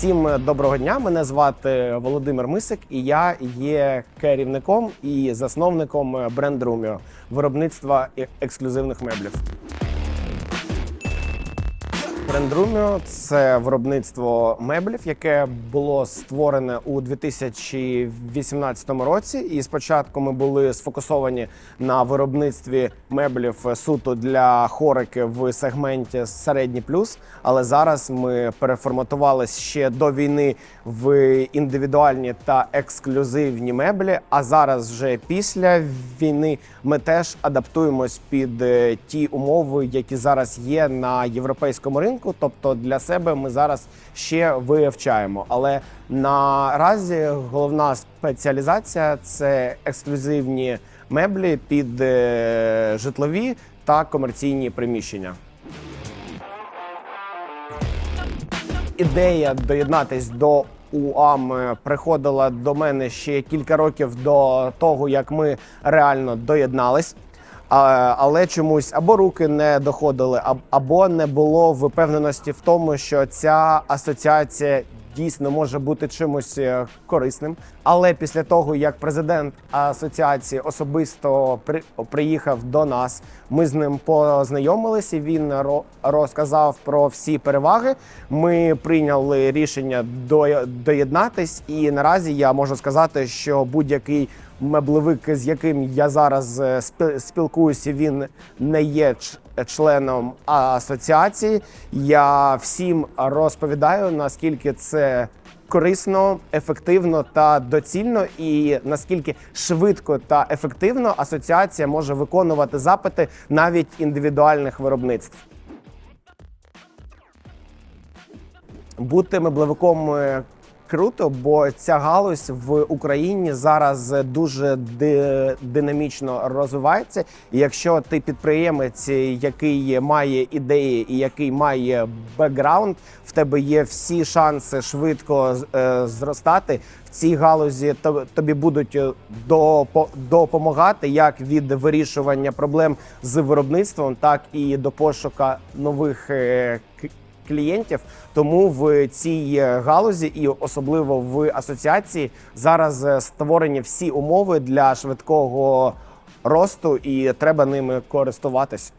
Всім доброго дня. Мене звати Володимир Мисик, і я є керівником і засновником брендруміо виробництва е- ексклюзивних меблів. Брендруміо це виробництво меблів, яке було створене у 2018 році. І спочатку ми були сфокусовані на виробництві меблів суто для хорики в сегменті середній плюс. Але зараз ми переформатувалися ще до війни в індивідуальні та ексклюзивні меблі. А зараз, вже після війни, ми теж адаптуємось під е, ті умови, які зараз є на європейському ринку. Тобто для себе ми зараз ще вивчаємо. Але наразі головна спеціалізація це ексклюзивні меблі під е, житлові та комерційні приміщення. ідея доєднатись до УАМ приходила до мене ще кілька років до того, як ми реально доєднались. Але чомусь або руки не доходили, або не було впевненості в тому, що ця асоціація дійсно може бути чимось е, корисним. Але після того, як президент асоціації особисто приїхав до нас, ми з ним познайомилися. Він розказав про всі переваги. Ми прийняли рішення доєднатись, і наразі я можу сказати, що будь-який меблевик, з яким я зараз е, спілкуюся, він не є членом асоціації. Я всім розповідаю, наскільки це корисно, ефективно та доцільно, і наскільки швидко та ефективно асоціація може виконувати запити навіть індивідуальних виробництв. Бути меблевиком е, круто, бо ця галузь в Україні зараз дуже ди- динамічно розвивається. І якщо ти підприємець, який має ідеї і який має бекграунд, в тебе є всі шанси швидко е, зростати. В цій галузі тобі будуть е, допомагати як від вирішування проблем з виробництвом, так і до пошука нових е, клієнтів. Тому в цій е, галузі, і особливо в асоціації, зараз е, створені всі умови для швидкого росту, і треба ними користуватись.